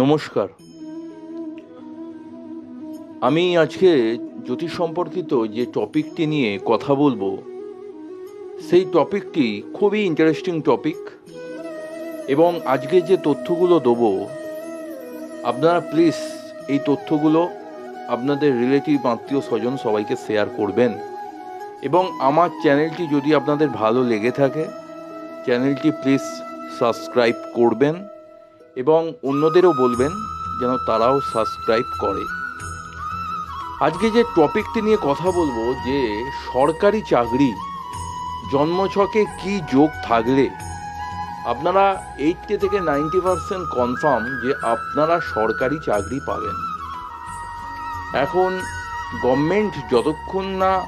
নমস্কার। আমি আজকে জ্যোতিষ সম্পর্কিত যে টপিকটি নিয়ে কথা বলব, সেই টপিকটি খুবই ইন্টারেস্টিং টপিক এবং আজকে যে তথ্যগুলো দেবো, আপনারা প্লিজ এই তথ্যগুলো আপনাদের রিলেটিভ আত্মীয় স্বজন সবাইকে শেয়ার করবেন এবং আমার চ্যানেলটি যদি আপনাদের ভালো লেগে থাকে চ্যানেলটি প্লিজ সাবস্ক্রাইব করবেন। এবং অন্যদেরও বলবেন যেন তারাও সাবস্ক্রাইব করে। আজকে যে টপিকটি নিয়ে কথা বলব যে সরকারি চাকরি, জন্মছকে কি যোগ থাকলে? আপনারা এইটটি থেকে নাইনটি পার্সেন্ট কনফার্ম যে আপনারা সরকারি চাকরি পাবেন। এখন গভর্নমেন্ট যতক্ষণ না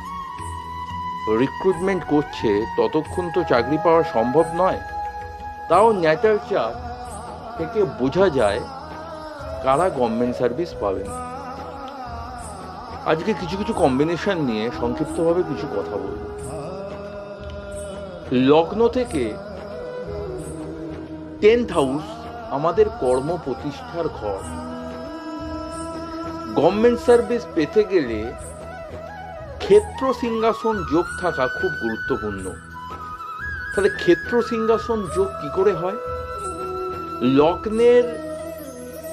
রিক্রুটমেন্ট করছে, ততক্ষণ তো চাকরি পাওয়া সম্ভব নয়। তাও ন্যাচার চার্ট থেকে বোঝা যায় কারা গভর্নমেন্ট সার্ভিস পাবেন। আজকে কিছু কিছু কম্বিনেশন নিয়ে সংক্ষিপ্তভাবে কিছু কথা বলব। লগ্ন থেকে টেন্থ হাউস আমাদের কর্ম প্রতিষ্ঠার ঘর। গভর্নমেন্ট সার্ভিস পেতে গেলে ক্ষেত্র সিংহাসন যোগ থাকা খুব গুরুত্বপূর্ণ। তাহলে ক্ষেত্র সিংহাসন যোগ কি করে হয়? লগ্নের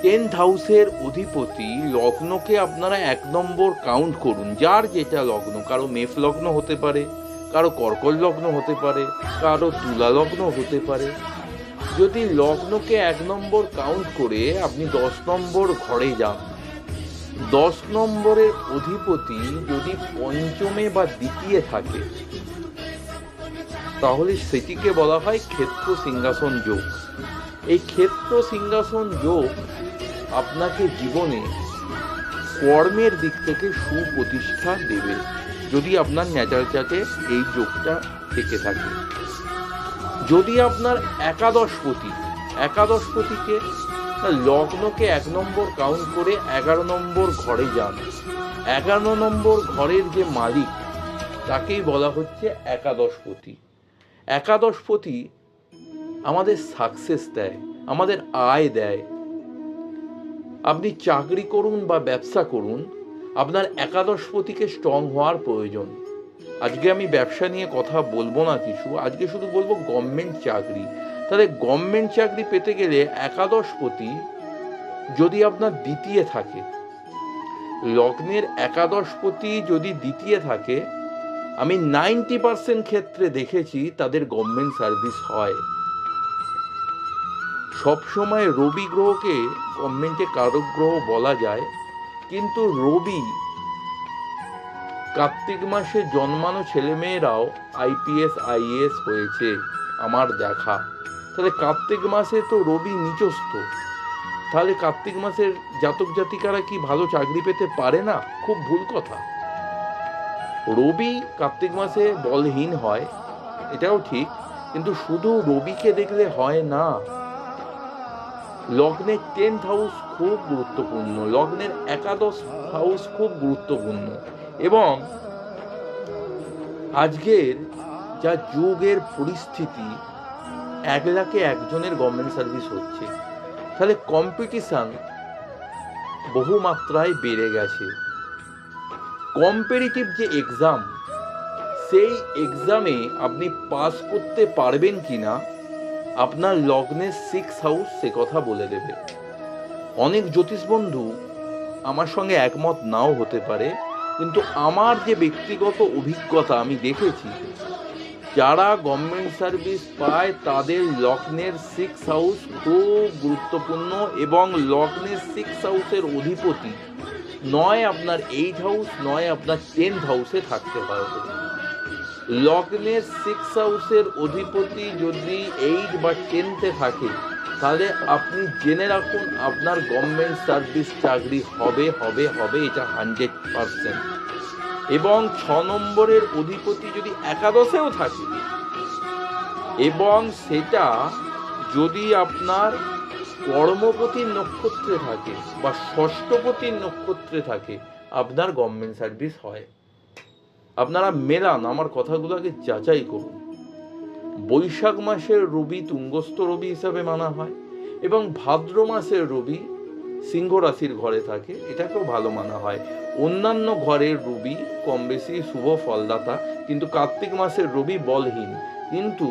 টেন্থ হাউসের অধিপতি লগ্নকে আপনারা এক নম্বর কাউন্ট করুন। যার যেটা লগ্ন, কারও মেফ লগ্ন হতে পারে, কারও কর্কট লগ্ন হতে পারে, কারও তুলা লগ্ন হতে পারে। যদি লগ্নকে এক নম্বর কাউন্ট করে আপনি দশ নম্বর ঘরে যান, দশ নম্বরের অধিপতি যদি পঞ্চমে বা দ্বিতীয় থাকে, তাহলে সেটিকে বলা হয় ক্ষেত্র সিংহাসন যোগ। এই ক্ষেত্র সিংহাসন যোগ আপনাকে জীবনে কর্মের দিক থেকে সুপ্রতিষ্ঠা দেবে, যদি আপনার ন্যাচারাল চার্টে এই যোগটা থেকে থাকে। যদি আপনার একাদশপতি, একাদশপতিকে লগ্নকে এক নম্বর কাউন্ট করে এগারো নম্বর ঘরে যান। এগারো নম্বর ঘরের যে মালিক, তাকেই বলা হচ্ছে একাদশপতি। একাদশপতি আমাদের সাকসেস দেয়, আমাদের আয় দেয়। আপনি চাকরি করুন বা ব্যবসা করুন, আপনার একাদশপতিকে স্ট্রং হওয়ার প্রয়োজন। আজকে আমি ব্যবসা নিয়ে কথা বলব না কিছু, আজকে শুধু বলব গভর্নমেন্ট চাকরি। তাহলে গভর্নমেন্ট চাকরি পেতে গেলে একাদশপতি যদি আপনার দ্বিতীয় থাকে, লগ্নের একাদশপতি যদি দ্বিতীয় থাকে, আমি নাইনটি পার্সেন্ট ক্ষেত্রে দেখেছি তাদের গভর্নমেন্ট সার্ভিস হয়। সবসময় রবি গ্রহকে গভর্নমেন্টে কারক গ্রহ বলা যায়, কিন্তু রবি কার্তিক মাসে জন্মানো ছেলেমেয়েরাও আইপিএস আইএস হয়েছে, আমার দেখা। তাহলে কার্তিক মাসে তো রবি নিচস্থ তাহলে কার্তিক মাসের জাতক জাতিকারা কি ভালো চাকরি পেতে পারে না? খুব ভুল কথা। রবি কার্তিক মাসে বলহীন হয়, এটাও ঠিক, কিন্তু শুধু রবিকে দেখলে হয় না। লগ্নের টেন্থ হাউস খুব গুরুত্বপূর্ণ, লগ্নের একাদশ হাউস খুব গুরুত্বপূর্ণ এবং আজকের যা যুগের পরিস্থিতি, এক লাখে একজনের গভর্নমেন্ট সার্ভিস হচ্ছে। তাহলে কম্পিটিশান বহু মাত্রায় বেড়ে গেছে। কম্পারিটিভ যে এক্সাম সেই এক্সামে আপনি পাস করতে পারবেন কি না আপনার লগ্নের সিক্স হাউস সে কথা বলে দেবে। অনেক জ্যোতিষ বন্ধু আমার সঙ্গে একমত নাও হতে পারে, কিন্তু আমার যে ব্যক্তিগত অভিজ্ঞতা আমি দেখেছি, যারা গভর্নমেন্ট সার্ভিস পায় তাদের লগ্নের সিক্স হাউস খুব গুরুত্বপূর্ণ এবং লগ্নের সিক্স হাউসের অধিপতি নয় আপনার এইট হাউস নয় আপনার টেন্থ হাউসে থাকতে হবে লগ্নের সিক্স হাউসের অধিপতি যদি এইট বা টেনতে থাকে, তাহলে আপনি জেনে রাখুন আপনার গভর্নমেন্ট সার্ভিস চাকরি হবে হবে হবে, এটা হান্ড্রেড পারসেন্ট এবং ছ নম্বরের অধিপতি যদি একাদশেও থাকে, এবং সেটা যদি আপনার কর্মপতির নক্ষত্রে থাকে বা ষষ্ঠপতির নক্ষত্রে থাকে, আপনার গভর্নমেন্ট সার্ভিস হয়। আপনারা মেলান, আমার কথাগুলোকে যাচাই করুন। বৈশাখ মাসের রবি তুঙ্গস্থ রবি হিসাবে মানা হয় এবং ভাদ্র মাসের রবি সিংহ রাশির ঘরে থাকে, এটাকেও ভালো মানা হয়। অন্যান্য ঘরের রবি কম বেশি শুভ ফলদাতা, কিন্তু কার্তিক মাসের রবি বলহীন। কিন্তু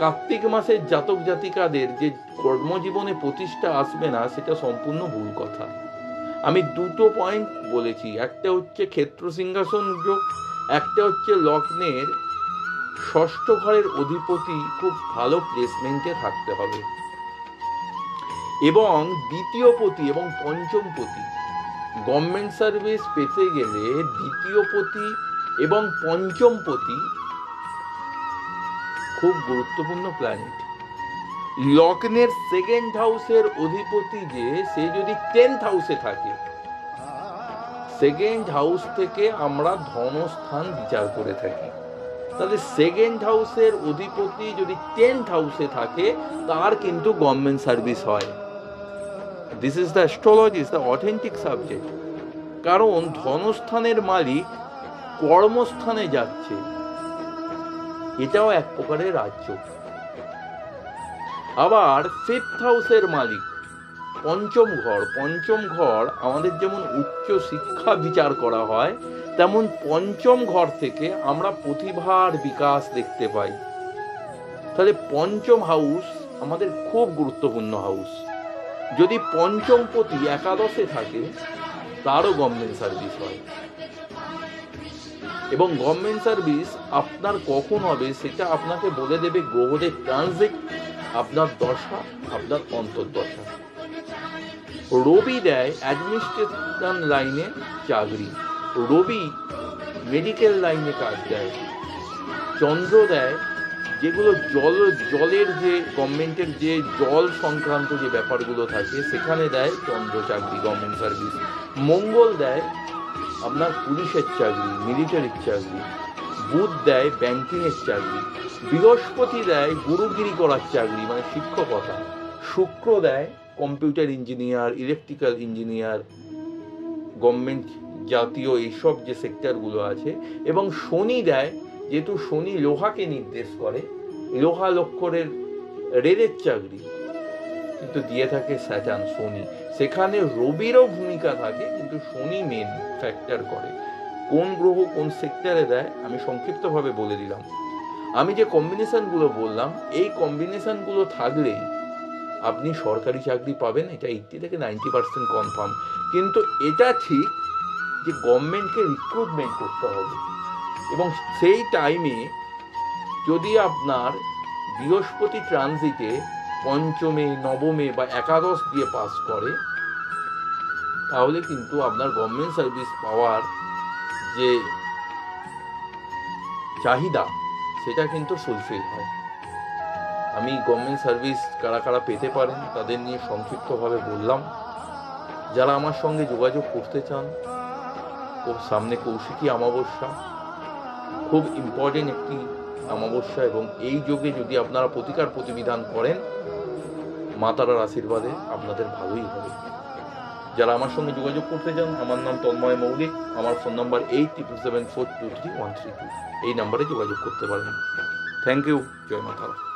কার্তিক মাসের জাতক জাতিকাদের যে কর্মজীবনে প্রতিষ্ঠা আসবে না, সেটা সম্পূর্ণ ভুল কথা। আমি দুটো পয়েন্ট বলেছি, একটা হচ্ছে ক্ষেত্র সিংহাসন যোগ একটা হচ্ছে লগ্নের ষষ্ঠ ঘরের অধিপতি খুব ভালো প্লেসমেন্টে থাকতে হবে। এবং দ্বিতীয় পতি এবং পঞ্চম পতি গভর্নমেন্ট সার্ভিস পেতে গেলে দ্বিতীয় পতি এবং পঞ্চম পতি খুব গুরুত্বপূর্ণ প্ল্যানেট লগ্নের সেকেন্ড হাউসের অধিপতি যে, সে যদি টেন্থ হাউসে থাকে সেকেন্ড হাউস থেকে আমরা ধনস্থান বিচার করে থাকি। তাহলে সেকেন্ড হাউসের অধিপতি যদি টেন্থ হাউসে থাকে, তার কিন্তু গভর্নমেন্ট সার্ভিস হয়। This is the astrology is the authentic subject কারণ ধনস্থানের মালিক কর্মস্থানে যাচ্ছে। এটাও এক প্রকারের রাজ্য। আবার ফিফথ হাউসের মালিক পঞ্চম ঘর পঞ্চম ঘর আমাদের যেমন উচ্চ শিক্ষা বিচার করা হয়, তেমন পঞ্চম ঘর থেকে আমরা প্রতিভার বিকাশ দেখতে পাই। তাহলে পঞ্চম হাউস আমাদের খুব গুরুত্বপূর্ণ হাউস যদি পঞ্চম পতি একাদশে থাকে, তারও গভর্নমেন্ট সার্ভিস হয়। এবং গভর্নমেন্ট সার্ভিস আপনার কখন হবে সেটা আপনাকে বলে দেবে, গ্রহদের ট্রানজিট আপনার দশা, আপনার অন্তর্দশা। রবি দেয় অ্যাডমিনিস্ট্রেশন লাইনে চাকরি। রবি মেডিকেল লাইনে কাজ দেয়। চন্দ্র দেয় যেগুলো জল, জলের যে গভর্নমেন্টের যে জল সংক্রান্ত যে ব্যাপারগুলো থাকে, সেখানে দেয় চন্দ্র চাকরি গভর্নমেন্ট সার্ভিস মঙ্গল দেয় আপনার পুলিশের চাকরি মিলিটারির চাকরি। বুধ দেয় ব্যাংকিংয়ের চাকরি। বৃহস্পতি দেয় গুরুগিরি করার চাকরি মানে শিক্ষকতা। শুক্র দেয় computer engineer electrical engineer government জাতীয় এইসব যে সেক্টরগুলো আছে, এবং শনি দেয়, যেহেতু শনি লোহাকে নির্দেশ করে, লোহা লক্ষরের রেলের চাকরি, কিন্তু দিয়ে থাকে স্যাটান শনি। সেখানে রবিরও ভূমিকা থাকে, কিন্তু শনি মেন ফ্যাক্টর করে। কোন গ্রহ কোন সেক্টরে দেয়, আমি সংক্ষিপ্তভাবে বলে দিলাম। আমি যে কম্বিনেশনগুলো বললাম, এই কম্বিনেশনগুলো থাকলেই আপনি সরকারি চাকরি পাবেন, এটা এইটটি থেকে নাইনটি পার্সেন্ট কনফার্ম কিন্তু এটা ঠিক যে গভর্নমেন্টকে রিক্রুটমেন্ট করতে হবে। এবং সেই টাইমে যদি আপনার বৃহস্পতি ট্রানজিটে পঞ্চমে, নবমে বা একাদশ দিয়ে পাস করে, তাহলে কিন্তু আপনার গভর্নমেন্ট সার্ভিস পাওয়ার যে চাহিদা, সেটা কিন্তু ফুলফিল হয়। আমি গভর্নমেন্ট সার্ভিস কারা কারা পেতে পারেন তাদের নিয়ে সংক্ষিপ্তভাবে বললাম। যারা আমার সঙ্গে যোগাযোগ করতে চান সামনে কৌশিকী অমাবস্যা, খুব ইম্পর্টেন্ট একটি অমাবস্যা এবং এই যোগে যদি আপনারা প্রতিকার প্রতিবিধান করেন, মা তারার আশীর্বাদে আপনাদের ভালোই হবে। যারা আমার সঙ্গে যোগাযোগ করতে চান, আমার নাম তন্ময় মৌলিক, আমার phone number eight triple seven four two three one three two এই নাম্বারে যোগাযোগ করতে পারেন। থ্যাংক ইউ জয় মা তারা।